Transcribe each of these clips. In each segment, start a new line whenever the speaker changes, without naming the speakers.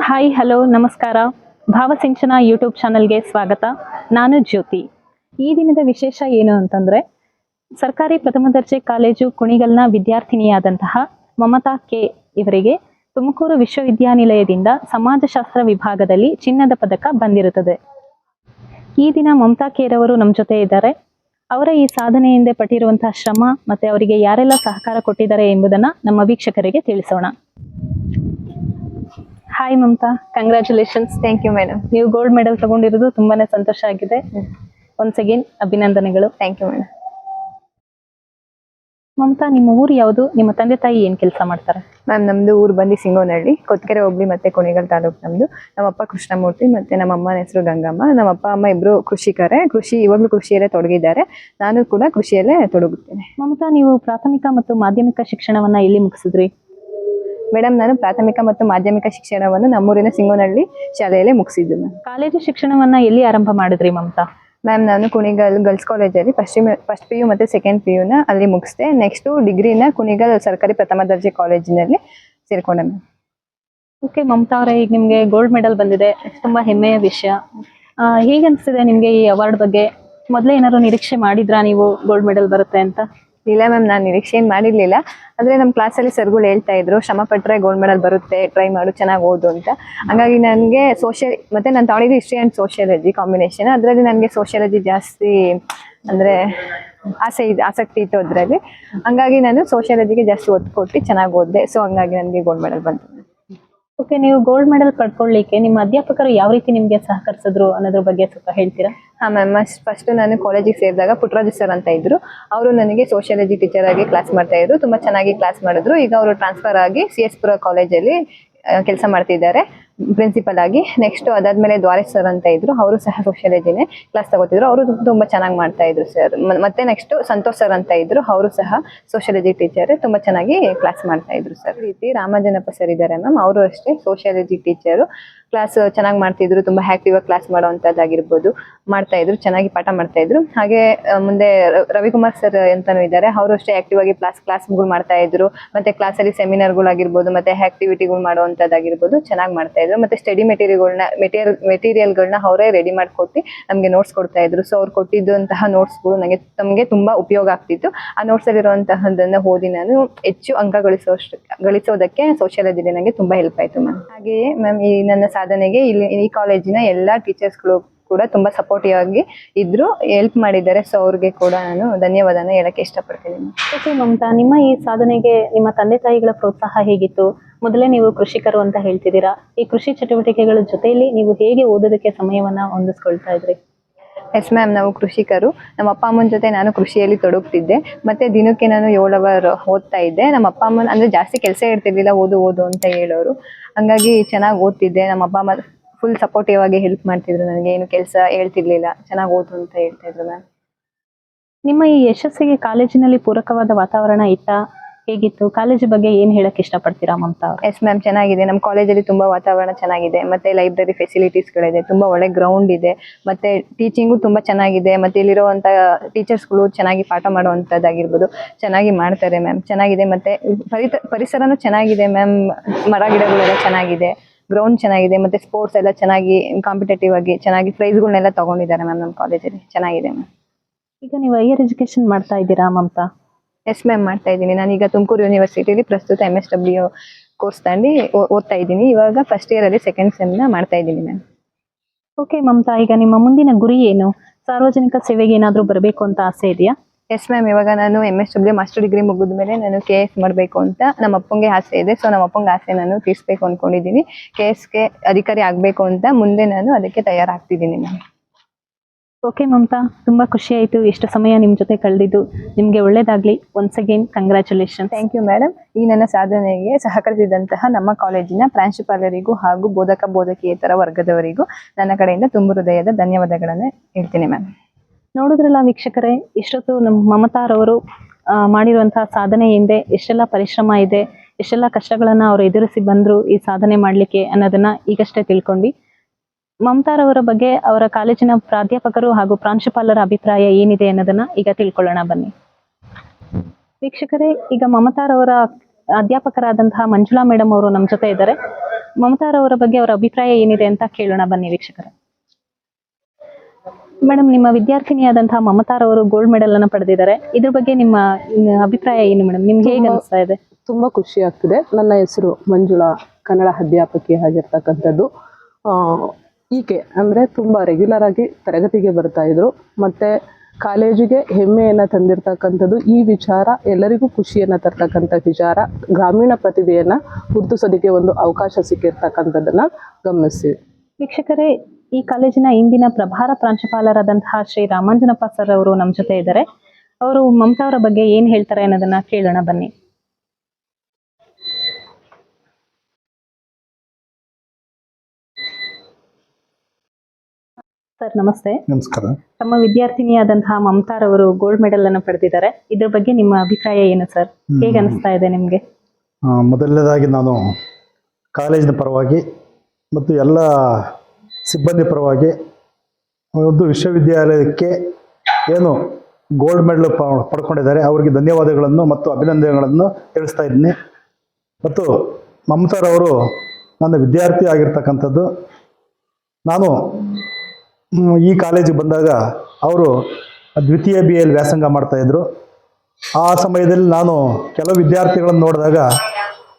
Hi hello ನಮಸ್ಕಾರ. ಭಾವಸಿಂಚನ YouTube ಚಾನಲ್ಗೆ ಸ್ವಾಗತ. ನಾನು ಜ್ಯೋತಿ. ಈ ದಿನದ ವಿಶೇಷ ಏನು ಅಂತಂದ್ರೆ, ಸರ್ಕಾರಿ ಪ್ರಥಮ ದರ್ಜೆ ಕಾಲೇಜು ಕುಣಿಗಲ್ನ ವಿದ್ಯಾರ್ಥಿನಿಯಾದಂತಹ ಮಮತಾ ಕೆ ಇವರಿಗೆ ತುಮಕೂರು ವಿಶ್ವವಿದ್ಯಾನಿಲಯದಿಂದ ಸಮಾಜಶಾಸ್ತ್ರ ವಿಭಾಗದಲ್ಲಿ ಚಿನ್ನದ ಪದಕ ಬಂದಿರುತ್ತದೆ. ಈ ದಿನ ಮಮತಾ ಕೇರವರು ನಮ್ಮ ಜೊತೆ ಇದ್ದಾರೆ. ಅವರ ಈ ಸಾಧನೆಯಿಂದ ಪಟ್ಟಿರುವಂತಹ ಶ್ರಮ ಮತ್ತೆ ಅವರಿಗೆ ಯಾರೆಲ್ಲ ಸಹಕಾರ ಕೊಟ್ಟಿದ್ದಾರೆ ಎಂಬುದನ್ನ ನಮ್ಮ ವೀಕ್ಷಕರಿಗೆ ತಿಳಿಸೋಣ. Hi Mamata congratulations
thank you madam
ನೀವು ಗೋಲ್ಡ್ ಮೆಡಲ್ ತಗೊಂಡಿರೋದು ತುಂಬಾನೇ ಸಂತೋಷ ಆಗಿದೆ. ಒನ್ಸ್ ಅಗೇನ್ ಅಭಿನಂದನೆಗಳು.
ಥ್ಯಾಂಕ್ ಯು ಮೇಡಮ್
ಮಮತಾ ನಿಮ್ಮ ಊರು ಯಾವುದು? ನಿಮ್ಮ ತಂದೆ ತಾಯಿ ಏನು ಕೆಲಸ ಮಾಡ್ತಾರೆ?
ಮ್ಯಾಮ್ ನಮ್ಮದು ಊರು ಬಂದು ಸಿಂಗೋನಹಳ್ಳಿ. ಕೊತ್ಕೆರೆ ಹೋಗ್ಲಿ ಮತ್ತೆ ಕೊನೆಗಳ ತಾಲೂಕು ನಮ್ಮದು ನಮ್ಮಪ್ಪ ಕೃಷ್ಣಮೂರ್ತಿ ಮತ್ತೆ ನಮ್ಮ ಅಮ್ಮನ ಹೆಸರು ಗಂಗಮ್ಮ. ನಮ್ಮ ಅಪ್ಪ ಅಮ್ಮ ಇಬ್ಬರು ಕೃಷಿಕರೇ. ಕೃಷಿ ಇವಾಗಲೂ ಕೃಷಿಯಲ್ಲೇ ತೊಡಗಿದ್ದಾರೆ. ನಾನು ಕೂಡ ಕೃಷಿಯಲ್ಲೇ ತೊಡಗುತ್ತೇನೆ.
ಮಮತಾ ನೀವು ಪ್ರಾಥಮಿಕ ಮತ್ತು ಮಾಧ್ಯಮಿಕ ಶಿಕ್ಷಣವನ್ನ ಎಲ್ಲಿ ಮುಗಿಸಿದ್ರಿ?
ಮೇಡಮ್ ನಾನು ಪ್ರಾಥಮಿಕ ಮತ್ತು ಮಾಧ್ಯಮಿಕ ಶಿಕ್ಷಣವನ್ನು ನಮ್ಮೂರಿನ ಸಿಂಗೋನಹಳ್ಳಿ ಶಾಲೆಯಲ್ಲಿ ಮುಗಿಸಿದ್ದು ಮ್ಯಾಮ್.
ಕಾಲೇಜು ಶಿಕ್ಷಣವನ್ನು ಎಲ್ಲಿ ಆರಂಭ ಮಾಡಿದ್ರಿ ಮಮತಾ?
ಮ್ಯಾಮ್ ನಾನು ಕುಣಿಗಲ್ ಗರ್ಲ್ಸ್ ಕಾಲೇಜಲ್ಲಿ ಪಶ್ಚಿಮ ಫಸ್ಟ್ ಪಿ ಯು ಮತ್ತು ಸೆಕೆಂಡ್ ಪಿ ಯುನ ಅಲ್ಲಿ ಮುಗಿಸಿದೆ. ನೆಕ್ಸ್ಟು ಡಿಗ್ರಿನ ಕುಣಿಗಲ್ ಸರ್ಕಾರಿ ಪ್ರಥಮ ದರ್ಜೆ ಕಾಲೇಜಿನಲ್ಲಿ ಸೇರಿಕೊಂಡೆ ಮ್ಯಾಮ್.
ಓಕೆ ಮಮತಾ ಅವರೇ ಈಗ ನಿಮಗೆ ಗೋಲ್ಡ್ ಮೆಡಲ್ ಬಂದಿದೆ. ತುಂಬಾ ಹೆಮ್ಮೆಯ ವಿಷಯ. ಹೇಗೆ ಅನಿಸ್ತಿದೆ ನಿಮಗೆ ಈ ಅವಾರ್ಡ್ ಬಗ್ಗೆ? ಮೊದಲೇ ಏನಾದ್ರು ನಿರೀಕ್ಷೆ ಮಾಡಿದ್ರಾ ನೀವು ಗೋಲ್ಡ್ ಮೆಡಲ್ ಬರುತ್ತೆ ಅಂತ?
ಇಲ್ಲ ಮ್ಯಾಮ್, ನಾನು ನಿರೀಕ್ಷೆ ಏನು ಮಾಡಿರ್ಲಿಲ್ಲ ಅಂದ್ರೆ ನಮ್ಮ ಕ್ಲಾಸಲ್ಲಿ ಸರ್ಗಳು ಹೇಳ್ತಾ ಇದ್ರು, ಶ್ರಮ ಪಟ್ಟರೆ ಗೋಲ್ಡ್ ಮೆಡಲ್ ಬರುತ್ತೆ ಟ್ರೈ ಮಾಡು, ಚೆನ್ನಾಗಿ ಓದು ಅಂತ. ಹಾಗಾಗಿ ನನಗೆ ಸೋಷಿಯಲ್ ಮತ್ತು ನಾನು ತಗೊಂಡಿದ್ದು ಹಿಸ್ಟ್ರಿ ಆ್ಯಂಡ್ ಸೋಷಿಯಾಲಜಿ ಕಾಂಬಿನೇಷನ್ ಅದರಲ್ಲಿ ನನಗೆ ಸೋಷಿಯಾಲಜಿ ಜಾಸ್ತಿ ಅಂದರೆ ಆಸೆ ಇದೆ, ಆಸಕ್ತಿ ಇತ್ತು ಅದರಲ್ಲಿ. ಹಂಗಾಗಿ ನಾನು ಸೋಷಿಯಾಲಜಿಗೆ ಜಾಸ್ತಿ ಒತ್ತು ಕೊಟ್ಟು ಚೆನ್ನಾಗಿ ಓದಿದೆ. ಸೊ ಹಂಗಾಗಿ ನನಗೆ ಗೋಲ್ಡ್ ಮೆಡಲ್ ಬಂತು.
ಓಕೆ ನೀವು ಗೋಲ್ಡ್ ಮೆಡಲ್ ಪಡ್ಕೊಳ್ಳಿಕ್ಕೆ ನಿಮ್ಮ ಅಧ್ಯಾಪಕರು ಯಾವ ರೀತಿ ನಿಮಗೆ ಸಹಕರಿಸಿದ್ರು ಅನ್ನೋದ್ರ ಬಗ್ಗೆ ಸ್ವಲ್ಪ ಹೇಳ್ತೀರಾ?
ಹಾಂ ಮ್ಯಾಮ್ ಫಸ್ಟ್ ನಾನು ಕಾಲೇಜಿಗೆ ಸೇರಿದಾಗ ಪುಟ್ಟರಾಜು ಸರ್ ಅಂತ ಇದ್ರು. ಅವರು ನನಗೆ ಸೋಷಿಯಾಲಜಿ ಟೀಚರ್ ಆಗಿ ಕ್ಲಾಸ್ ಮಾಡ್ತಾ ಇದ್ರು. ತುಂಬಾ ಚೆನ್ನಾಗಿ ಕ್ಲಾಸ್ ಮಾಡಿದ್ರು. ಈಗ ಅವರು ಟ್ರಾನ್ಸ್ಫರ್ ಆಗಿ ಸಿ ಎಸ್ ಪುರ ಕಾಲೇಜಲ್ಲಿ ಕೆಲಸ ಮಾಡ್ತಿದ್ದಾರೆ. ಪ್ರಿನ್ಸಿಪಲ್ ಆಗಿ ನೆಕ್ಸ್ಟ್ ಅದಾದ್ಮೇಲೆ ದ್ವಾರೇಶ್ ಸರ್ ಅಂತ ಇದ್ರು, ಅವರು ಸಹ ಸೋಷಿಯಾಲಜಿನೇ ಕ್ಲಾಸ್ ತಗೋತಿದ್ರು. ಅವರು ತುಂಬಾ ಚೆನ್ನಾಗಿ ಮಾಡ್ತಾ ಇದ್ರು ಸರ್ ಮತ್ತೆ ನೆಕ್ಸ್ಟ್ ಸಂತೋಷ್ ಸರ್ ಅಂತ ಇದ್ರು, ಅವರು ಸಹ ಸೋಷಿಯಾಲಜಿ ಟೀಚರ್ ತುಂಬಾ ಚೆನ್ನಾಗಿ ಕ್ಲಾಸ್ ಮಾಡ್ತಾ ಇದ್ರು ಸರ್ ರೀತಿ ರಾಮಜನಪ್ಪ ಸರ್ ಇದ್ದಾರೆ ಮ್ಯಾಮ್ ಅವರು ಅಷ್ಟೇ ಸೋಷಿಯಾಲಜಿ ಟೀಚರು ಕ್ಲಾಸ್ ಚೆನ್ನಾಗಿ ಮಾಡ್ತಿದ್ರು, ತುಂಬಾ ಆಕ್ಟಿವ್ ಆಗಿ ಕ್ಲಾಸ್ ಮಾಡುವಂತದ್ದಾಗಿರ್ಬೋದು. ಮಾಡ್ತಾ ಇದ್ರು, ಚೆನ್ನಾಗಿ ಪಾಠ ಮಾಡ್ತಾ ಇದ್ರು. ಹಾಗೆ ಮುಂದೆ ರವಿಕುಮಾರ್ ಸರ್ ಅಂತಾನು ಇದ್ದಾರೆ ಅವರು ಅಷ್ಟೇ ಆಕ್ಟಿವ್ ಆಗಿ ಕ್ಲಾಸ್ ಕ್ಲಾಸ್ಗಳು ಮಾಡ್ತಾ ಇದ್ರು. ಮತ್ತೆ ಕ್ಲಾಸಲ್ಲಿ ಸೆಮಿನಾರ್ಗಳಾಗಿರ್ಬೋದು ಮತ್ತೆ ಆಕ್ಟಿವಿಟಿಗಳು ಮಾಡುವಂತದ್ದಾಗಿರ್ಬೋದು, ಚೆನ್ನಾಗಿ ಮಾಡ್ತಾ ಮತ್ತೆ ಸ್ಟಡಿ ಮೆಟೀರಿಯಲ್ಗಳನ್ನ ಮೆಟೀರಿಯಲ್ ಮೆಟೀರಿಯಲ್ಗಳನ್ನ ಅವರೇ ರೆಡಿ ಮಾಡಿಕೊಟ್ಟು ನಮಗೆ ನೋಟ್ಸ್ ಕೊಡ್ತಾ ಇದ್ರು. ಸೊ ಅವ್ರು ಕೊಟ್ಟಿದ್ದಂತಹ ನೋಟ್ಸ್ಗಳು ನನಗೆ ತಮಗೆ ತುಂಬಾ ಉಪಯೋಗ ಆಗ್ತಿತ್ತು. ಆ ನೋಟ್ಸ್ ಅಲ್ಲಿರುವಂತಹದನ್ನ ಓದಿ ನಾನು ಹೆಚ್ಚು ಅಂಕ ಗಳಿಸೋಷ್ಟು ಗಳಿಸೋದಕ್ಕೆ ಸೋಷಿಯಾಲಜಿಲಿ ನನಗೆ ತುಂಬಾ ಹೆಲ್ಪ್ ಆಯ್ತು ಮ್ಯಾಮ್ ಹಾಗೆಯೇ ಮ್ಯಾಮ್ ಈ ನನ್ನ ಸಾಧನೆಗೆ ಇಲ್ಲಿ ಈ ಕಾಲೇಜಿನ ಎಲ್ಲಾ ಟೀಚರ್ಸ್ಗಳು ಕೂಡ ತುಂಬಾ ಸಪೋರ್ಟಿವ್ ಆಗಿ ಇದ್ರು ಹೆಲ್ಪ್ ಮಾಡಿದ್ದಾರೆ. ಸೊ ಅವ್ರಿಗೆ ಕೂಡ ನಾನು ಧನ್ಯವಾದ ಹೇಳಕ್ಕೆ ಇಷ್ಟಪಡ್ತೀನಿ.
ಓಕೆ ಮಮತಾ ನಿಮ್ಮ ಈ ಸಾಧನೆಗೆ ನಿಮ್ಮ ತಂದೆ ತಾಯಿಗಳ ಪ್ರೋತ್ಸಾಹ ಹೇಗಿತ್ತು? ಮೊದಲೇ ನೀವು ಕೃಷಿಕರು ಅಂತ ಹೇಳ್ತಿದ್ದೀರಾ. ಈ ಕೃಷಿ ಚಟುವಟಿಕೆಗಳ ಜೊತೆಯಲ್ಲಿ ನೀವು ಹೇಗೆ ಓದೋದಕ್ಕೆ ಸಮಯವನ್ನ ಹೊಂದಿಸ್ಕೊಳ್ತಾ ಇದ್ರಿ?
ಎಸ್ ಮ್ಯಾಮ್ ನಾವು ಕೃಷಿಕರು. ನಮ್ಮ ಅಪ್ಪ ಅಮ್ಮನ ಜೊತೆ ನಾನು ಕೃಷಿಯಲ್ಲಿ ತೊಡಗ್ತಿದ್ದೆ. ಮತ್ತೆ ದಿನಕ್ಕೆ ನಾನು ಏಳು ಅವರ್ ಓದ್ತಾ ಇದ್ದೆ. ನಮ್ಮ ಅಪ್ಪ ಅಮ್ಮನ ಅಂದ್ರೆ ಜಾಸ್ತಿ ಕೆಲಸ ಇರ್ತಿರ್ಲಿಲ್ಲ ಓದು ಓದು ಅಂತ ಹೇಳೋರು. ಹಂಗಾಗಿ ಚೆನ್ನಾಗಿ ಓದ್ತಿದ್ದೆ. ನಮ್ಮ ಅಪ್ಪ ಅಮ್ಮ ಫುಲ್ ಸಪೋರ್ಟಿವ್ ಆಗಿ ಹೆಲ್ಪ್ ಮಾಡ್ತಿದ್ರು ನನಗೆ. ಏನು ಕೆಲಸ ಹೇಳ್ತಿರ್ಲಿಲ್ಲ. ಚೆನ್ನಾಗಿ ಓದು ಅಂತ ಹೇಳ್ತಾ ಇದ್ರು ಮ್ಯಾಮ್
ನಿಮ್ಮ ಈ ಯಶಸ್ಸಿಗೆ ಕಾಲೇಜಿನಲ್ಲಿ ಪೂರಕವಾದ ವಾತಾವರಣ ಇತ್ತ? ಹೇಗಿತ್ತು? ಕಾಲೇಜು ಬಗ್ಗೆ ಏನ್ ಹೇಳಕ್ ಇಷ್ಟಪಡ್ತೀರಾ ಮಮತಾ
ಎಸ್ ಮ್ಯಾಮ್ ಚೆನ್ನಾಗಿದೆ. ನಮ್ಮ ಕಾಲೇಜಲ್ಲಿ ತುಂಬಾ ವಾತಾವರಣ ಚೆನ್ನಾಗಿದೆ. ಮತ್ತೆ ಲೈಬ್ರರಿ ಫೆಸಿಲಿಟೀಸ್ಗಳಿದೆ ತುಂಬಾ ಒಳ್ಳೆ ಗ್ರೌಂಡ್ ಇದೆ. ಮತ್ತೆ ಟೀಚಿಂಗು ತುಂಬಾ ಚೆನ್ನಾಗಿದೆ. ಮತ್ತೆ ಇಲ್ಲಿರುವಂತ ಟೀಚರ್ಸ್ಗಳು ಚೆನ್ನಾಗಿ ಪಾಠ ಮಾಡುವಂಥದ್ದಾಗಿರ್ಬೋದು ಚೆನ್ನಾಗಿ ಮಾಡ್ತಾರೆ ಮ್ಯಾಮ್ ಚೆನ್ನಾಗಿದೆ. ಮತ್ತೆ ಪರಿತ ಪರಿಸರನೂ ಚೆನ್ನಾಗಿದೆ ಮ್ಯಾಮ್ ಮರ ಗಿಡಗಳೆಲ್ಲ ಚೆನ್ನಾಗಿದೆ. ಗ್ರೌಂಡ್ ಚೆನ್ನಾಗಿದೆ ಮತ್ತೆ ಸ್ಪೋರ್ಟ್ಸ್ ಎಲ್ಲ ಚೆನ್ನಾಗಿ ಕಾಂಪಿಟೇಟಿವ್ ಆಗಿ ಚೆನ್ನಾಗಿ ಪ್ರೈಸ್ಗಳನ್ನೆಲ್ಲ ತಗೊಂಡಿದ್ದಾರೆ ಮ್ಯಾಮ್ ನಮ್ಮ ಕಾಲೇಜಲ್ಲಿ ಚೆನ್ನಾಗಿದೆ ಮ್ಯಾಮ್
ಈಗ ನೀವು ಹೈಯರ್ ಎಜುಕೇಶನ್ ಮಾಡ್ತಾ ಇದ್ದೀರಾ ಮಮತಾ?
ಎಸ್ ಮ್ಯಾಮ್ ಮಾಡ್ತಾ ಇದ್ದೀನಿ. ನಾನೀಗ ತುಮಕೂರು ಯೂನಿವರ್ಸಿಟಿಲಿ ಪ್ರಸ್ತುತ ಎಂ ಎಸ್ ಡಬ್ಲ್ಯೂ ಕೋರ್ಸ್ ತಗೊಂಡು ಓದ್ತಾ ಇದ್ದೀನಿ. ಇವಾಗ ಫಸ್ಟ್ ಇಯರ್ ಅಲ್ಲಿ ಸೆಕೆಂಡ್ ಸೆಮ್ನ ಮಾಡ್ತಾ ಇದ್ದೀನಿ ಮ್ಯಾಮ್
ಓಕೆ ಮಮತಾ ಈಗ ನಿಮ್ಮ ಮುಂದಿನ ಗುರಿ ಏನು? ಸಾರ್ವಜನಿಕ ಸೇವೆಗೆ ಏನಾದರೂ ಬರಬೇಕು ಅಂತ ಆಸೆ ಇದೆಯಾ?
ಎಸ್ ಮ್ಯಾಮ್ ಇವಾಗ ನಾನು M S W master degree ಮುಗಿದ ಮೇಲೆ ನಾನು ಕೆ ಎಸ್ ಮಾಡಬೇಕು ಅಂತ ನಮ್ಮ ಅಪ್ಪಂಗೆ ಆಸೆ ಇದೆ. ಸೊ ನಮ್ಮ ಅಪ್ಪಂಗೆ ಆಸೆ ನಾನು ತೀರಿಸ್ಬೇಕು ಅನ್ಕೊಂಡಿದ್ದೀನಿ. ಕೆ ಎಸ್ಗೆ ಅಧಿಕಾರಿ ಆಗಬೇಕು ಅಂತ ಮುಂದೆ ನಾನು ಅದಕ್ಕೆ ತಯಾರಾಗ್ತಿದ್ದೀನಿ ಮ್ಯಾಮ್
ಓಕೆ ಮಮತಾ ತುಂಬಾ ಖುಷಿ ಆಯ್ತು. ಎಷ್ಟು ಸಮಯ ನಿಮ್ಮ ಜೊತೆ ಕಳೆದಿದ್ದು. ನಿಮಗೆ ಒಳ್ಳೇದಾಗಲಿ. Once again congratulation
thank you madam ಈ ನನ್ನ ಸಾಧನೆಗೆ ಸಹಕರಿಸಿದಂತಹ ನಮ್ಮ ಕಾಲೇಜಿನ ಪ್ರಾಂಶುಪಾಲರಿಗೂ ಹಾಗೂ ಬೋಧಕ ಬೋಧಕಿಯೇತರ ವರ್ಗದವರಿಗೂ ನನ್ನ ಕಡೆಯಿಂದ ತುಂಬ ಹೃದಯದ ಧನ್ಯವಾದಗಳನ್ನು ಹೇಳ್ತೀನಿ ಮ್ಯಾಮ್
ನೋಡಿದ್ರಲ್ಲ ವೀಕ್ಷಕರೇ, ಇಷ್ಟೊತ್ತು ನಮ್ಮ ಮಮತಾರವರು ಮಾಡಿರುವಂತಹ ಸಾಧನೆ ಹಿಂದೆ ಎಷ್ಟೆಲ್ಲ ಪರಿಶ್ರಮ ಇದೆ, ಎಷ್ಟೆಲ್ಲ ಕಷ್ಟಗಳನ್ನ ಅವರು ಎದುರಿಸಿ ಬಂದ್ರು ಈ ಸಾಧನೆ ಮಾಡ್ಲಿಕ್ಕೆ ಅನ್ನೋದನ್ನ ಈಗಷ್ಟೇ ತಿಳ್ಕೊಂಡ್ವಿ. ಮಮತಾರವರ ಬಗ್ಗೆ ಅವರ ಕಾಲೇಜಿನ ಪ್ರಾಧ್ಯಾಪಕರು ಹಾಗೂ ಪ್ರಾಂಶುಪಾಲರ ಅಭಿಪ್ರಾಯ ಏನಿದೆ ಅನ್ನೋದನ್ನ ಈಗ ತಿಳ್ಕೊಳ್ಳೋಣ ಬನ್ನಿ. ವೀಕ್ಷಕರೇ, ಈಗ ಮಮತಾರವರ ಅಧ್ಯಾಪಕರಾದಂತಹ ಮಂಜುಳಾ ಮೇಡಮ್ ಅವರು ನಮ್ಮ ಜೊತೆ ಇದ್ದಾರೆ. ಮಮತಾರವರ ಬಗ್ಗೆ ಅವರ ಅಭಿಪ್ರಾಯ ಏನಿದೆ ಅಂತ ಕೇಳೋಣ ಬನ್ನಿ ವೀಕ್ಷಕರೇ. ಮೇಡಮ್ ನಿಮ್ಮ ವಿದ್ಯಾರ್ಥಿನಿಯಾದಂತಹ ಮಮತಾರವರು ಗೋಲ್ಡ್ ಮೆಡಲ್ ಅನ್ನ ಪಡೆದಿದ್ದಾರೆ. ಇದ್ರ ಬಗ್ಗೆ ನಿಮ್ಮ ಅಭಿಪ್ರಾಯ ಏನು ಮೇಡಮ್? ನಿಮ್ಗೆ ಹೇಗೆ ಅನಿಸ್ತಾ ಇದೆ?
ತುಂಬಾ ಖುಷಿ ಆಗ್ತಿದೆ. ನನ್ನ ಹೆಸರು ಮಂಜುಳಾ ಕನ್ನಡ ಅಧ್ಯಾಪಕಿ ಆಗಿರ್ತಕ್ಕಂಥದ್ದು. ಈಕೆ ಅಂದರೆ ತುಂಬ ರೆಗ್ಯುಲರ್ ಆಗಿ ತರಗತಿಗೆ ಬರ್ತಾ ಇದ್ರು. ಮತ್ತೆ ಕಾಲೇಜಿಗೆ ಹೆಮ್ಮೆಯನ್ನು ತಂದಿರ್ತಕ್ಕಂಥದ್ದು ಈ ವಿಚಾರ ಎಲ್ಲರಿಗೂ ಖುಷಿಯನ್ನು ತರ್ತಕ್ಕಂಥ ವಿಚಾರ ಗ್ರಾಮೀಣ ಪ್ರತಿಭೆಯನ್ನು ಗುರುತಿಸೋದಕ್ಕೆ ಒಂದು ಅವಕಾಶ ಸಿಕ್ಕಿರ್ತಕ್ಕಂಥದ್ದನ್ನು ಗಮನಿಸ್ತೀವಿ.
ವೀಕ್ಷಕರೇ ಈ ಕಾಲೇಜಿನ ಇಂದಿನ ಪ್ರಭಾರ ಪ್ರಾಂಶುಪಾಲರಾದಂತಹ ಶ್ರೀ ರಾಮಾಂಜನಪ್ಪ ಸರ್ ಅವರು ನಮ್ಮ ಜೊತೆ ಇದ್ದಾರೆ. ಅವರು ಮಮತಾ ಅವರ ಬಗ್ಗೆ ಏನ್ ಹೇಳ್ತಾರೆ ಅನ್ನೋದನ್ನ ಕೇಳೋಣ ಬನ್ನಿ. ಸರ್ ನಮಸ್ತೆ.
ನಮಸ್ಕಾರ.
ತಮ್ಮ ವಿದ್ಯಾರ್ಥಿನಿಯಾದಂತಹ ಮಮತಾರವರು ಗೋಲ್ಡ್ ಮೆಡಲ್ ಅನ್ನು ಪಡೆದಿದ್ದಾರೆ. ಇದ್ರ ಬಗ್ಗೆ ನಿಮ್ಮ ಅಭಿಪ್ರಾಯ ಏನು ಸರ್? ಹೇಗೆ ಅನಿಸ್ತಾ ಇದೆ ನಿಮ್ಗೆ?
ಮೊದಲನೇದಾಗಿ ನಾನು ಕಾಲೇಜಿನ ಪರವಾಗಿ ಮತ್ತು ಎಲ್ಲ ಸಿಬ್ಬಂದಿ ಪರವಾಗಿ ಒಂದು ವಿಶ್ವವಿದ್ಯಾಲಯಕ್ಕೆ ಏನು ಗೋಲ್ಡ್ ಮೆಡಲ್ ಪಡ್ಕೊಂಡಿದ್ದಾರೆ. ಅವರಿಗೆ ಧನ್ಯವಾದಗಳನ್ನು ಮತ್ತು ಅಭಿನಂದನೆಗಳನ್ನು ತಿಳಿಸ್ತಾ ಇದ್ದೀನಿ. ಮತ್ತು ಮಮತಾರವರು ನನ್ನ ವಿದ್ಯಾರ್ಥಿ ಆಗಿರ್ತಕ್ಕಂಥದ್ದು. ನಾನು ಈ ಕಾಲೇಜಿಗೆ ಬಂದಾಗ ಅವರು ದ್ವಿತೀಯ ಬಿ ಎಲ್ ವ್ಯಾಸಂಗ ಮಾಡ್ತಾಯಿದ್ರು ಆ ಸಮಯದಲ್ಲಿ ನಾನು ಕೆಲವು ವಿದ್ಯಾರ್ಥಿಗಳನ್ನು ನೋಡಿದಾಗ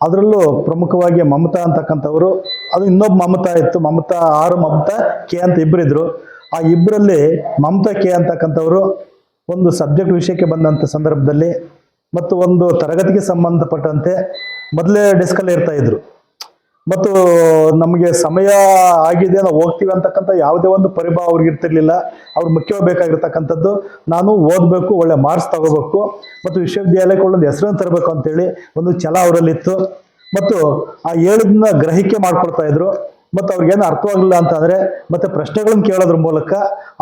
ಅದರಲ್ಲೂ ಪ್ರಮುಖವಾಗಿ ಮಮತಾ ಅಂತಕ್ಕಂಥವರು, ಅದು ಇನ್ನೊಬ್ಬ ಮಮತಾ ಇತ್ತು, ಮಮತಾ ಆರು, ಮಮತಾ ಕೆ ಅಂತ ಇಬ್ಬರಿದ್ರು ಆ ಇಬ್ಬರಲ್ಲಿ ಮಮತಾ ಕೆ ಅಂತಕ್ಕಂಥವರು ಒಂದು ಸಬ್ಜೆಕ್ಟ್ ವಿಷಯಕ್ಕೆ ಬಂದಂಥ ಸಂದರ್ಭದಲ್ಲಿ ಮತ್ತು ಒಂದು ತರಗತಿಗೆ ಸಂಬಂಧಪಟ್ಟಂತೆ ಮೊದಲೇ ಡೆಸ್ಕಲ್ಲೇ ಇರ್ತಾ ಇದ್ರು. ಮತ್ತು ನಮಗೆ ಸಮಯ ಆಗಿದೆ ನಾವು ಹೋಗ್ತೀವಿ ಅಂತಕ್ಕಂಥ ಯಾವುದೇ ಒಂದು ಪರಿಭಾವ ಅವ್ರಿಗೆ ಇರ್ತಿರ್ಲಿಲ್ಲ. ಅವ್ರು ಮುಖ್ಯವಾಗಿ ಬೇಕಾಗಿರ್ತಕ್ಕಂಥದ್ದು ನಾನು ಓದಬೇಕು, ಒಳ್ಳೆ ಮಾರ್ಕ್ಸ್ ತಗೋಬೇಕು ಮತ್ತು ವಿಶ್ವವಿದ್ಯಾಲಯಕ್ಕೆ ಒಳ್ಳೊಂದು ಹೆಸರನ್ನು ತರಬೇಕು ಅಂತೇಳಿ ಒಂದು ಛಲ ಅವರಲ್ಲಿತ್ತು. ಮತ್ತು ಆ ಹೇಳಿದ್ನ ಗ್ರಹಿಕೆ ಮಾಡ್ಕೊಳ್ತಾ ಇದ್ರು. ಮತ್ತು ಅವ್ರಿಗೇನು ಅರ್ಥವಾಗಲಿಲ್ಲ ಅಂತಂದರೆ ಮತ್ತು ಪ್ರಶ್ನೆಗಳನ್ನು ಕೇಳೋದ್ರ ಮೂಲಕ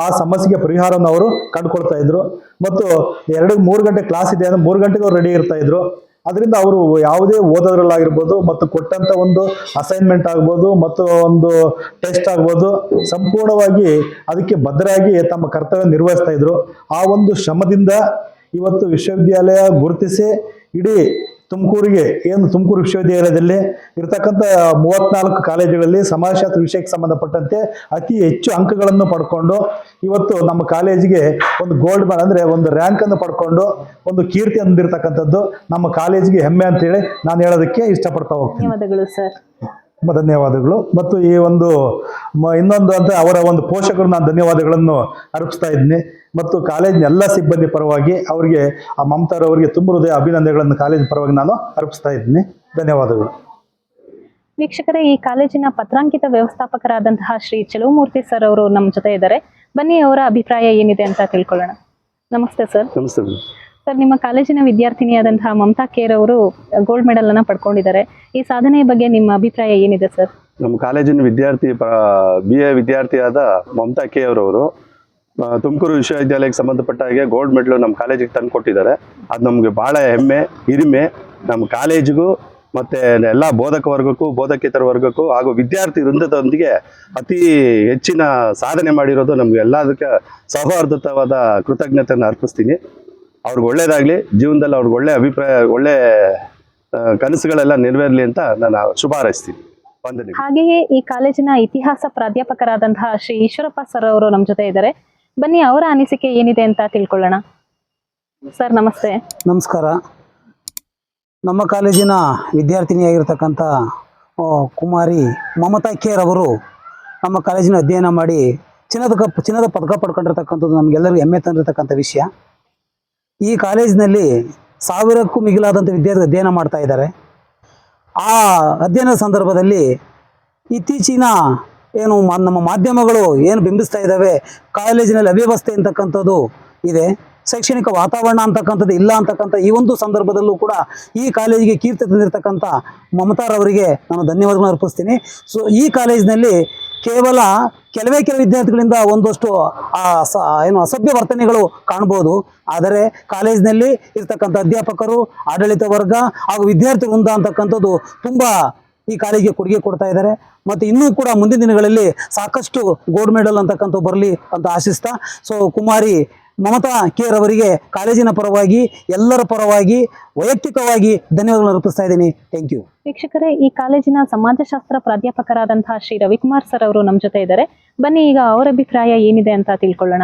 ಆ ಸಮಸ್ಯೆಗೆ ಪರಿಹಾರವನ್ನು ಅವರು ಕಂಡುಕೊಳ್ತಾ ಇದ್ರು. ಮತ್ತು ಎರಡು ಮೂರು ಗಂಟೆ ಕ್ಲಾಸ್ ಇದೆ ಅಂದರೆ ಮೂರು ಗಂಟೆಗೆ ಅವ್ರು ರೆಡಿ ಇರ್ತಾ ಇದ್ರು. ಅದರಿಂದ ಅವರು ಯಾವುದೇ ಓದೋದ್ರಲ್ಲಾಗಿರ್ಬೋದು ಮತ್ತು ಕೊಟ್ಟಂಥ ಒಂದು ಅಸೈನ್ಮೆಂಟ್ ಆಗ್ಬೋದು ಮತ್ತು ಒಂದು ಟೆಸ್ಟ್ ಆಗ್ಬೋದು, ಸಂಪೂರ್ಣವಾಗಿ ಅದಕ್ಕೆ ಬದ್ಧರಾಗಿ ತಮ್ಮ ಕರ್ತವ್ಯ ನಿರ್ವಹಿಸ್ತಾ ಇದ್ರು. ಆ ಒಂದು ಶ್ರಮದಿಂದ ಇವತ್ತು ವಿಶ್ವವಿದ್ಯಾಲಯ ಗುರುತಿಸಿ, ಇಡೀ ತುಮಕೂರಿಗೆ, ಏನು ತುಮಕೂರು ವಿಶ್ವವಿದ್ಯಾಲಯದಲ್ಲಿ ಇರತಕ್ಕಂಥ ಮೂವತ್ನಾಲ್ಕು ಕಾಲೇಜುಗಳಲ್ಲಿ ಸಮಾಜಶಾಸ್ತ್ರ ವಿಷಯಕ್ಕೆ ಸಂಬಂಧಪಟ್ಟಂತೆ ಅತಿ ಹೆಚ್ಚು ಅಂಕಗಳನ್ನು ಪಡ್ಕೊಂಡು, ಇವತ್ತು ನಮ್ಮ ಕಾಲೇಜಿಗೆ ಒಂದು ಗೋಲ್ಡ್ ಮೆಡಲ್ ಅಂದರೆ ಒಂದು ರ್ಯಾಂಕನ್ನು ಪಡ್ಕೊಂಡು, ಒಂದು ಕೀರ್ತಿ ಅಂದಿರತಕ್ಕಂಥದ್ದು ನಮ್ಮ ಕಾಲೇಜಿಗೆ ಹೆಮ್ಮೆ ಅಂತೇಳಿ ನಾನು ಹೇಳೋದಕ್ಕೆ ಇಷ್ಟಪಡ್ತಾ ಹೋಗ್ತೀನಿ.
ಧನ್ಯವಾದಗಳು ಸರ್
ತುಂಬ ಧನ್ಯವಾದಗಳು. ಮತ್ತು ಈ ಒಂದು ಮ- ಇನ್ನೊಂದು ಅಂತ ಅವರ ಒಂದು ಪೋಷಕರು ನಾನು ಧನ್ಯವಾದಗಳನ್ನು ಅರ್ಪಿಸ್ತಾ ಇದ್ದೀನಿ. ಮತ್ತು ಕಾಲೇಜಿನ ಎಲ್ಲ ಸಿಬ್ಬಂದಿ ಪರವಾಗಿ ಅವರಿಗೆ ಆ ಮಮತಾರವರಿಗೆ ತುಂಬ ಹೃದಯ ಅಭಿನಂದನೆಗಳನ್ನು ಕಾಲೇಜಿನ ಪರವಾಗಿ ನಾನು ಅರ್ಪಿಸ್ತಾ ಇದ್ದೀನಿ. ಧನ್ಯವಾದಗಳು.
ವೀಕ್ಷಕರೇ ಈ ಕಾಲೇಜಿನ ಪತ್ರಾಂಕಿತ ವ್ಯವಸ್ಥಾಪಕರಾದಂತಹ ಶ್ರೀ ಚಲುವಮೂರ್ತಿ ಸರ್ ಅವರು ನಮ್ಮ ಜೊತೆ ಇದ್ದಾರೆ. ಬನ್ನಿ ಅವರ ಅಭಿಪ್ರಾಯ ಏನಿದೆ ಅಂತ ತಿಳ್ಕೊಳ್ಳೋಣ. ನಮಸ್ತೆ ಸರ್.
ನಮಸ್ತೆ.
ಸರ್, ನಿಮ್ಮ ಕಾಲೇಜಿನ ವಿದ್ಯಾರ್ಥಿನಿಯಾದಂತಹ ಮಮತಾ ಕೇರ್ ಅವರು ಗೋಲ್ಡ್ ಮೆಡಲ್ ಅನ್ನ ಪಡ್ಕೊಂಡಿದ್ದಾರೆ. ಈ ಸಾಧನೆಯ ಬಗ್ಗೆ ನಿಮ್ಮ ಅಭಿಪ್ರಾಯ ಏನಿದೆ ಸರ್?
ನಮ್ಮ ಕಾಲೇಜಿನ ವಿದ್ಯಾರ್ಥಿ ಬಿ ಎ ವಿದ್ಯಾರ್ಥಿಯಾದ ಮಮತಾ ಕೆ ಅವರು ತುಮಕೂರು ವಿಶ್ವವಿದ್ಯಾಲಯಕ್ಕೆ ಸಂಬಂಧಪಟ್ಟ ಹಾಗೆ ಗೋಲ್ಡ್ ಮೆಡಲ್ ನಮ್ಮ ಕಾಲೇಜಿಗೆ ತಂದು ಕೊಟ್ಟಿದ್ದಾರೆ. ಅದು ನಮಗೆ ಭಾಳ ಹೆಮ್ಮೆ, ಹಿರಿಮೆ. ನಮ್ಮ ಕಾಲೇಜಿಗೂ ಮತ್ತೆ ಎಲ್ಲ ಬೋಧಕ ವರ್ಗಕ್ಕೂ, ಬೋಧಕೇತರ ವರ್ಗಕ್ಕೂ ಹಾಗೂ ವಿದ್ಯಾರ್ಥಿ ವೃಂದದೊಂದಿಗೆ ಅತಿ ಹೆಚ್ಚಿನ ಸಾಧನೆ ಮಾಡಿರೋದು ನಮಗೆ ಎಲ್ಲದಕ್ಕೆ ಸೌಹಾರ್ದತವಾದ ಕೃತಜ್ಞತೆಯನ್ನು ಅರ್ಪಿಸ್ತೀನಿ. ಅವ್ರಿಗೆ ಒಳ್ಳೇದಾಗಲಿ ಜೀವನದಲ್ಲಿ ಅವ್ರಿಗೆ ಒಳ್ಳೆ ಅಭಿಪ್ರಾಯ ಒಳ್ಳೆ ಕನಸುಗಳೆಲ್ಲ ನೆರವೇರಲಿ ಅಂತ ನಾನು ಶುಭ ಹಾರೈಸ್ತೀನಿ. ವಂದನೆಗಳು.
ಹಾಗೆಯೇ ಈ ಕಾಲೇಜಿನ ಇತಿಹಾಸ ಪ್ರಾಧ್ಯಾಪಕರಾದಂತಹ ಶ್ರೀ ಈಶ್ವರಪ್ಪ ಸರ್ ಅವರು ನಮ್ಮ ಜೊತೆ ಇದ್ದಾರೆ. ಬನ್ನಿ ಅವರ ಅನಿಸಿಕೆ ಏನಿದೆ ಅಂತ ತಿಳ್ಕೊಳ್ಳೋಣ. ಸರ್ ನಮಸ್ತೆ.
ನಮಸ್ಕಾರ. ನಮ್ಮ ಕಾಲೇಜಿನ ವಿದ್ಯಾರ್ಥಿನಿಯಾಗಿರ್ತಕ್ಕಂಥ ಕುಮಾರಿ ಮಮತಾ ಕೇರ್ ಅವರು ನಮ್ಮ ಕಾಲೇಜಿನ ಅಧ್ಯಯನ ಮಾಡಿ ಚಿನ್ನದ ಕಪ್ ಚಿನ್ನದ ಪದಕ ಪಡ್ಕೊಂಡಿರ್ತಕ್ಕಂಥದ್ದು ನಮಗೆಲ್ಲರಿಗೂ ಹೆಮ್ಮೆ ತಂದಿರತಕ್ಕಂಥ ವಿಷಯ. ಈ ಕಾಲೇಜಿನಲ್ಲಿ ಸಾವಿರಕ್ಕೂ ಮಿಗಿಲಾದಂಥ ವಿದ್ಯಾರ್ಥಿ ಅಧ್ಯಯನ ಮಾಡ್ತಾ ಇದ್ದಾರೆ. ಆ ಅಧ್ಯಯನದ ಸಂದರ್ಭದಲ್ಲಿ ಇತ್ತೀಚಿನ ಏನು ನಮ್ಮ ಮಾಧ್ಯಮಗಳು ಏನು ಬಿಂಬಿಸ್ತಾ ಇದ್ದಾವೆ, ಕಾಲೇಜಿನಲ್ಲಿ ಅವ್ಯವಸ್ಥೆ ಅಂತಕ್ಕಂಥದ್ದು ಇದೆ, ಶೈಕ್ಷಣಿಕ ವಾತಾವರಣ ಅಂತಕ್ಕಂಥದ್ದು ಇಲ್ಲ ಅಂತಕ್ಕಂಥ ಈ ಒಂದು ಸಂದರ್ಭದಲ್ಲೂ ಕೂಡ ಈ ಕಾಲೇಜಿಗೆ ಕೀರ್ತಿ ತಂದಿರತಕ್ಕಂಥ ಮಮತಾರವರಿಗೆ ನಾನು ಧನ್ಯವಾದಗಳನ್ನು ಅರ್ಪಿಸ್ತೀನಿ. ಸೊ ಈ ಕಾಲೇಜಿನಲ್ಲಿ ಕೇವಲ ಕೆಲವೇ ಕೆಲವು ವಿದ್ಯಾರ್ಥಿಗಳಿಂದ ಒಂದಷ್ಟು, ಆ ಏನು ಅಸಭ್ಯ ವರ್ತನೆಗಳು ಕಾಣ್ಬೋದು ಆದರೆ ಕಾಲೇಜಿನಲ್ಲಿ ಇರ್ತಕ್ಕಂಥ ಅಧ್ಯಾಪಕರು, ಆಡಳಿತ ವರ್ಗ ಹಾಗೂ ವಿದ್ಯಾರ್ಥಿ ವೃಂದ ಅಂತಕ್ಕಂಥದ್ದು ತುಂಬ ಈ ಕಾಲೇಜಿಗೆ ಕೊಡುಗೆ ಕೊಡ್ತಾ ಇದ್ದಾರೆ. ಮತ್ತು ಇನ್ನೂ ಕೂಡ ಮುಂದಿನ ದಿನಗಳಲ್ಲಿ ಸಾಕಷ್ಟು ಗೋಲ್ಡ್ ಮೆಡಲ್ ಅಂತಕ್ಕಂಥ ಬರಲಿ ಅಂತ ಆಶಿಸ್ತಾ ಸೊ ಕುಮಾರಿ ಮಮತಾ ಕೇರ್ ಅವರಿಗೆ ಕಾಲೇಜಿನ ಪರವಾಗಿ ಎಲ್ಲರ ಪರವಾಗಿ ವೈಯಕ್ತಿಕವಾಗಿ ಧನ್ಯವಾದಗಳನ್ನು ಅರ್ಪಿಸ್ತಾ ಇದ್ದೀನಿ. ಥ್ಯಾಂಕ್ ಯು
ವೀಕ್ಷಕರೇ ಈ ಕಾಲೇಜಿನ ಸಮಾಜಶಾಸ್ತ್ರ ಪ್ರಾಧ್ಯಾಪಕರಾದಂತಹ ಶ್ರೀ ರವಿಕುಮಾರ್ ಸರ್ ಅವರು ನಮ್ಮ ಜೊತೆ ಇದ್ದಾರೆ. ಬನ್ನಿ ಈಗ ಅವರ ಅಭಿಪ್ರಾಯ ಏನಿದೆ ಅಂತ ತಿಳ್ಕೊಳ್ಳೋಣ.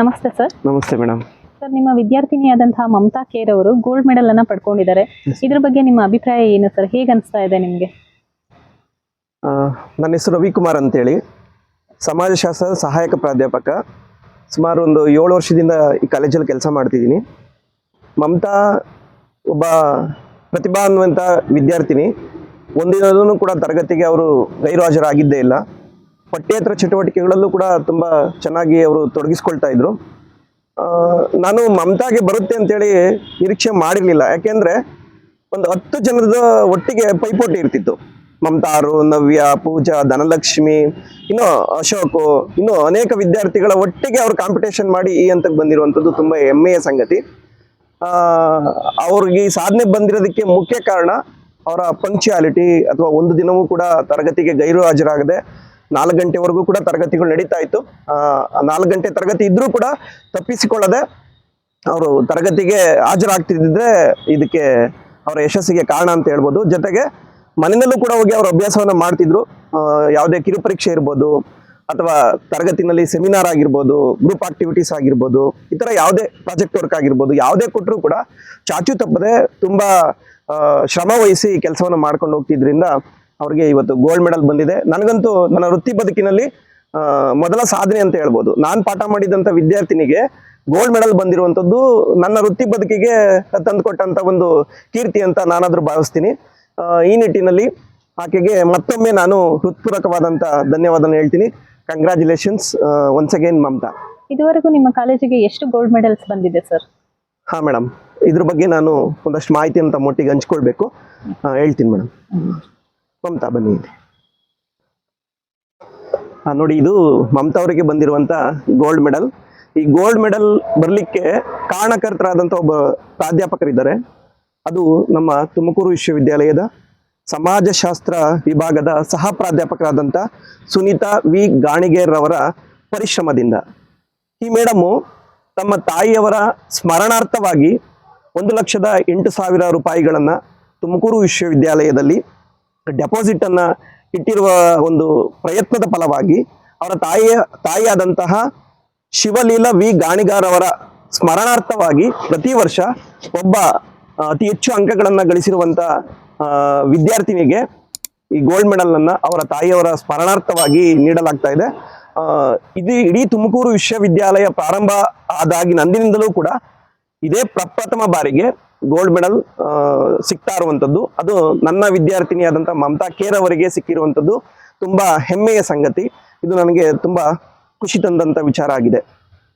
ನಮಸ್ತೆ ಸರ್.
ನಮಸ್ತೆ ಮೇಡಮ್
ಸರ್ ನಿಮ್ಮ ವಿದ್ಯಾರ್ಥಿನಿಯಾದಂತಹ ಮಮತಾ ಕೇರ್ ಅವರು ಗೋಲ್ಡ್ ಮೆಡಲ್ ಅನ್ನ ಪಡ್ಕೊಂಡಿದ್ದಾರೆ. ಇದ್ರ ಬಗ್ಗೆ ನಿಮ್ಮ ಅಭಿಪ್ರಾಯ ಏನು ಸರ್? ಹೇಗೆ ಅನಿಸ್ತಾ ಇದೆ ನಿಮ್ಗೆ?
ನನ್ನ ಹೆಸರು ರವಿಕುಮಾರ್ ಅಂತೇಳಿ. ಸಮಾಜಶಾಸ್ತ್ರದ ಸಹಾಯಕ ಪ್ರಾಧ್ಯಾಪಕ. ಸುಮಾರು ಒಂದು ಏಳು ವರ್ಷದಿಂದ ಈ ಕಾಲೇಜಲ್ಲಿ ಕೆಲಸ ಮಾಡ್ತಿದ್ದೀನಿ. ಮಮತಾ ಒಬ್ಬ ಪ್ರತಿಭಾನ್ವಂತ ವಿದ್ಯಾರ್ಥಿನಿ. ಒಂದಿನದೂ ಕೂಡ ತರಗತಿಗೆ ಅವರು ಗೈರು ಹಾಜರಾಗಿದ್ದೇ ಇಲ್ಲ. ಪಠ್ಯೇತರ ಚಟುವಟಿಕೆಗಳಲ್ಲೂ ಕೂಡ ತುಂಬ ಚೆನ್ನಾಗಿ ಅವರು ತೊಡಗಿಸ್ಕೊಳ್ತಾ ಇದ್ರು. ನಾನು ಮಮತಾಗೆ ಬರುತ್ತೆ ಅಂತೇಳಿ ನಿರೀಕ್ಷೆ ಮಾಡಿರಲಿಲ್ಲ. ಯಾಕೆಂದರೆ ಒಂದು ಹತ್ತು ಜನದ ಒಟ್ಟಿಗೆ ಪೈಪೋಟಿ ಇರ್ತಿತ್ತು. ಮಮತಾರು, ನವ್ಯ, ಪೂಜಾ, ಧನಲಕ್ಷ್ಮಿ, ಇನ್ನು ಅಶೋಕು, ಇನ್ನು ಅನೇಕ ವಿದ್ಯಾರ್ಥಿಗಳ ಒಟ್ಟಿಗೆ ಅವರು ಕಾಂಪಿಟೇಷನ್ ಮಾಡಿ ಈ ಹಂತಕ್ಕೆ ಬಂದಿರುವಂಥದ್ದು ತುಂಬ ಹೆಮ್ಮೆಯ ಸಂಗತಿ. ಅವ್ರಿಗೆ ಸಾಧನೆ ಬಂದಿರೋದಕ್ಕೆ ಮುಖ್ಯ ಕಾರಣ ಅವರ ಪಂಕ್ಚುಯಾಲಿಟಿ ಅಥವಾ ಒಂದು ದಿನವೂ ಕೂಡ ತರಗತಿಗೆ ಗೈರು ಹಾಜರಾಗದೆ ನಾಲ್ಕು ಗಂಟೆವರೆಗೂ ಕೂಡ ತರಗತಿಗಳು ನಡೀತಾ ಇತ್ತು. ನಾಲ್ಕು ಗಂಟೆ ತರಗತಿ ಇದ್ರೂ ಕೂಡ ತಪ್ಪಿಸಿಕೊಳ್ಳದೆ ಅವರು ತರಗತಿಗೆ ಹಾಜರಾಗ್ತಿದ್ದಿದ್ರೆ ಇದಕ್ಕೆ ಅವರ ಯಶಸ್ಸಿಗೆ ಕಾರಣ ಅಂತ ಹೇಳ್ಬೋದು. ಜೊತೆಗೆ ಮನೆಯಲ್ಲೂ ಕೂಡ ಹೋಗಿ ಅವರು ಅಭ್ಯಾಸವನ್ನು ಮಾಡ್ತಿದ್ರು. ಯಾವುದೇ ಕಿರುಪರೀಕ್ಷೆ ಇರ್ಬೋದು, ಅಥವಾ ತರಗತಿನಲ್ಲಿ ಸೆಮಿನಾರ್ ಆಗಿರ್ಬೋದು ಗ್ರೂಪ್ ಆಕ್ಟಿವಿಟೀಸ್ ಆಗಿರ್ಬೋದು, ಈ ಥರ ಯಾವುದೇ ಪ್ರಾಜೆಕ್ಟ್ ವರ್ಕ್ ಆಗಿರ್ಬೋದು, ಯಾವುದೇ ಕೊಟ್ಟರು ಕೂಡ ಚಾಚು ತಪ್ಪದೆ ತುಂಬ ಶ್ರಮ ವಹಿಸಿ ಕೆಲಸವನ್ನು ಮಾಡ್ಕೊಂಡು ಹೋಗ್ತಿದ್ರಿಂದ ಅವ್ರಿಗೆ ಇವತ್ತು ಗೋಲ್ಡ್ ಮೆಡಲ್ ಬಂದಿದೆ. ನನಗಂತೂ ನನ್ನ ವೃತ್ತಿ ಬದುಕಿನಲ್ಲಿ ಮೊದಲ ಸಾಧನೆ ಅಂತ ಹೇಳ್ಬೋದು. ನಾನು ಪಾಠ ಮಾಡಿದಂಥ ವಿದ್ಯಾರ್ಥಿನಿಗೆ ಗೋಲ್ಡ್ ಮೆಡಲ್ ಬಂದಿರುವಂಥದ್ದು ನನ್ನ ವೃತ್ತಿ ಬದುಕಿಗೆ ತಂದುಕೊಟ್ಟಂಥ ಒಂದು ಕೀರ್ತಿ ಅಂತ ನಾನಾದರೂ ಭಾವಿಸ್ತೀನಿ. ಈ ನಿಟ್ಟಿನಲ್ಲಿ ಆಕೆಗೆ ಮತ್ತೊಮ್ಮೆ ನಾನು ಹೃತ್ಪೂರ್ವಕವಾದಂತಹ ಧನ್ಯವಾದನ ಹೇಳ್ತೀನಿ. Congratulations once again Mamata.
ಇದುವರೆಗೂ ನಿಮ್ಮ ಕಾಲೇಜಿಗೆ ಎಷ್ಟು ಗೋಲ್ಡ್ ಮೆಡಲ್ಸ್ ಬಂದಿದೆ ಸರ್
ಹಾ ಮೇಡಮ್ ಇದ್ರ ಬಗ್ಗೆ ನಾನು ಒಂದಷ್ಟು ಮಾಹಿತಿ ಅಂತ ಮೊಟ್ಟಿಗೆ ಹಂಚ್ಕೊಳ್ಬೇಕು. ಹೇಳ್ತೀನಿ ಮೇಡಮ್ ಮಮತಾ ಬನ್ನಿ ನೋಡಿ ಇದು ಮಮತಾ ಅವರಿಗೆ ಬಂದಿರುವಂತ ಗೋಲ್ಡ್ ಮೆಡಲ್ ಈ ಗೋಲ್ಡ್ ಮೆಡಲ್ ಬರಲಿಕ್ಕೆ ಕಾರಣಕರ್ತರಾದಂಥ ಒಬ್ಬ ಪ್ರಾಧ್ಯಾಪಕರಿದ್ದಾರೆ. ಅದು ನಮ್ಮ ತುಮಕೂರು ವಿಶ್ವವಿದ್ಯಾಲಯದ ಸಮಾಜಶಾಸ್ತ್ರ ವಿಭಾಗದ ಸಹ ಪ್ರಾಧ್ಯಾಪಕರಾದಂಥ ಸುನೀತಾ ವಿ. ಗಾಣಿಗೇರ್ರವರ ಪರಿಶ್ರಮದಿಂದ. ಈ ಮೇಡಮು ತಮ್ಮ ತಾಯಿಯವರ ಸ್ಮರಣಾರ್ಥವಾಗಿ ಒಂದು ಲಕ್ಷದ ಎಂಟು ಸಾವಿರ ರೂಪಾಯಿಗಳನ್ನು ತುಮಕೂರು ವಿಶ್ವವಿದ್ಯಾಲಯದಲ್ಲಿ ಡೆಪಾಸಿಟನ್ನು ಇಟ್ಟಿರುವ ಒಂದು ಪ್ರಯತ್ನದ ಫಲವಾಗಿ ಅವರ ತಾಯಿಯ, ತಾಯಿಯಾದಂತಹ ಶಿವಲೀಲಾ ವಿ. ಗಾಣಿಗಾರವರ ಸ್ಮರಣಾರ್ಥವಾಗಿ ಪ್ರತಿ ವರ್ಷ ಒಬ್ಬ ಅತಿ ಹೆಚ್ಚು ಅಂಕಗಳನ್ನು ಗಳಿಸಿರುವಂಥ ವಿದ್ಯಾರ್ಥಿನಿಗೆ ಈ ಗೋಲ್ಡ್ ಮೆಡಲ್ ಅನ್ನ ಅವರ ತಾಯಿಯವರ ಸ್ಮರಣಾರ್ಥವಾಗಿ ನೀಡಲಾಗ್ತಾ ಇದೆ. ಇದು ಇಡೀ ತುಮಕೂರು ವಿಶ್ವವಿದ್ಯಾಲಯ ಪ್ರಾರಂಭ ಆದಾಗಿ ನಂದಿನಿಂದಲೂ ಕೂಡ ಇದೇ ಪ್ರಪ್ರಥಮ ಬಾರಿಗೆ ಗೋಲ್ಡ್ ಮೆಡಲ್ ಸಿಗ್ತಾ ಇರುವಂಥದ್ದು ಅದು ನನ್ನ ವಿದ್ಯಾರ್ಥಿನಿಯಾದಂಥ ಮಮತಾ ಕೇರ್ ಅವರಿಗೆ ಸಿಕ್ಕಿರುವಂಥದ್ದು ತುಂಬಾ ಹೆಮ್ಮೆಯ ಸಂಗತಿ. ಇದು ನನಗೆ ತುಂಬಾ ಖುಷಿ ತಂದಂಥ ವಿಚಾರ ಆಗಿದೆ.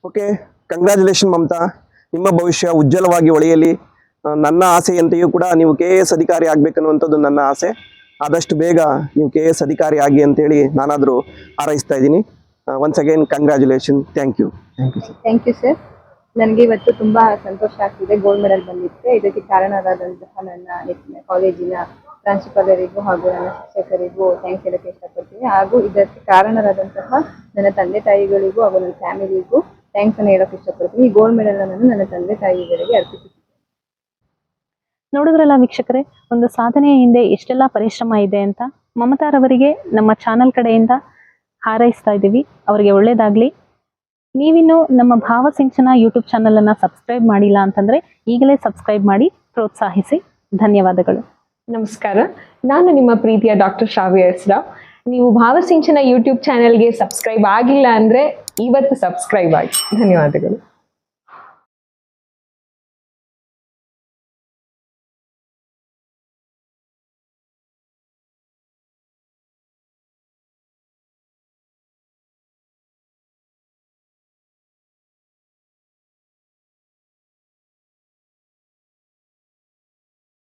Okay congratulation Mamata. ನಿಮ್ಮ ಭವಿಷ್ಯ ಉಜ್ವಲವಾಗಿ ಒಳೆಯಲಿ. ನನ್ನ ಆಸೆಯಂತೆಯೂ ಕೂಡ ನೀವು ಕೆ ಎಸ್ ಅಧಿಕಾರಿ ಆಗ್ಬೇಕನ್ನುವಂಥದ್ದು ನನ್ನ ಆಸೆ. ಆದಷ್ಟು ಬೇಗ ನೀವು ಕೆ ಎಸ್ ಅಧಿಕಾರಿ ಆಗಿ ಅಂತೇಳಿ ನಾನಾದರೂ ಹಾರೈಸ್ತಾ ಇದ್ದೀನಿ. Once again congratulation thank you thank you sir
thank you sir ನನಗೆ ಇವತ್ತು ತುಂಬಾ ಸಂತೋಷ ಆಗ್ತಿದೆ ಗೋಲ್ಡ್ ಮೆಡಲ್ ಬಂದಿದ್ದೆ ಇದಕ್ಕೆ ಕಾರಣರಾದಂತಹ ನನ್ನ ನೆಚ್ಚಿನ ಕಾಲೇಜಿನ ಪ್ರಾಂಶುಪಾಲರಿಗೂ ಹಾಗೂ ನನ್ನ ಶಿಕ್ಷಕರಿಗೂ ಥ್ಯಾಂಕ್ಸ್ ಹೇಳಕ್ಕೆ ಇಷ್ಟಪಡ್ತೀನಿ. ಹಾಗೂ ಇದಕ್ಕೆ ಕಾರಣರಾದಂತಹ ನನ್ನ ತಂದೆ ತಾಯಿಗಳಿಗೂ ಹಾಗೂ ನನ್ನ ಫ್ಯಾಮಿಲಿಗೂ ಥ್ಯಾಂಕ್ಸ್ ಅನ್ನು ಹೇಳಕ್ಕೆ ಇಷ್ಟಪಡ್ತೀನಿ. ಈ ಗೋಲ್ಡ್ ಮೆಡಲ್ ನಾನು ನನ್ನ ತಂದೆ ತಾಯಿಗಳಿಗೆ ಅರ್ಪಿಸುತ್ತೇನೆ.
ನೋಡಿದ್ರಲ್ಲ ವೀಕ್ಷಕರೇ, ಒಂದು ಸಾಧನೆಯ ಹಿಂದೆ ಎಷ್ಟೆಲ್ಲ ಪರಿಶ್ರಮ ಇದೆ ಅಂತ ಮಮತಾರವರಿಗೆ ನಮ್ಮ ಚಾನಲ್ ಕಡೆಯಿಂದ ಹಾರೈಸ್ತಾ ಇದ್ದೀವಿ. ಅವರಿಗೆ ಒಳ್ಳೇದಾಗಲಿ. ನೀವಿನ್ನು ನಮ್ಮ ಭಾವಸಿಂಚನ ಯೂಟ್ಯೂಬ್ ಚಾನಲನ್ನು ಸಬ್ಸ್ಕ್ರೈಬ್ ಮಾಡಿಲ್ಲ ಅಂತಂದ್ರೆ ಈಗಲೇ ಸಬ್ಸ್ಕ್ರೈಬ್ ಮಾಡಿ ಪ್ರೋತ್ಸಾಹಿಸಿ. ಧನ್ಯವಾದಗಳು.
ನಮಸ್ಕಾರ. ನಾನು ನಿಮ್ಮ ಪ್ರೀತಿಯ ಡಾಕ್ಟರ್ ಶ್ರಾವ್ಯ ಎಸ್ ರಾವ್ ನೀವು ಭಾವಸಿಂಚನ ಯೂಟ್ಯೂಬ್ ಚಾನೆಲ್ಗೆ ಸಬ್ಸ್ಕ್ರೈಬ್ ಆಗಿಲ್ಲ ಅಂದರೆ ಇವತ್ತು ಸಬ್ಸ್ಕ್ರೈಬ್ ಆಗಿ. ಧನ್ಯವಾದಗಳು.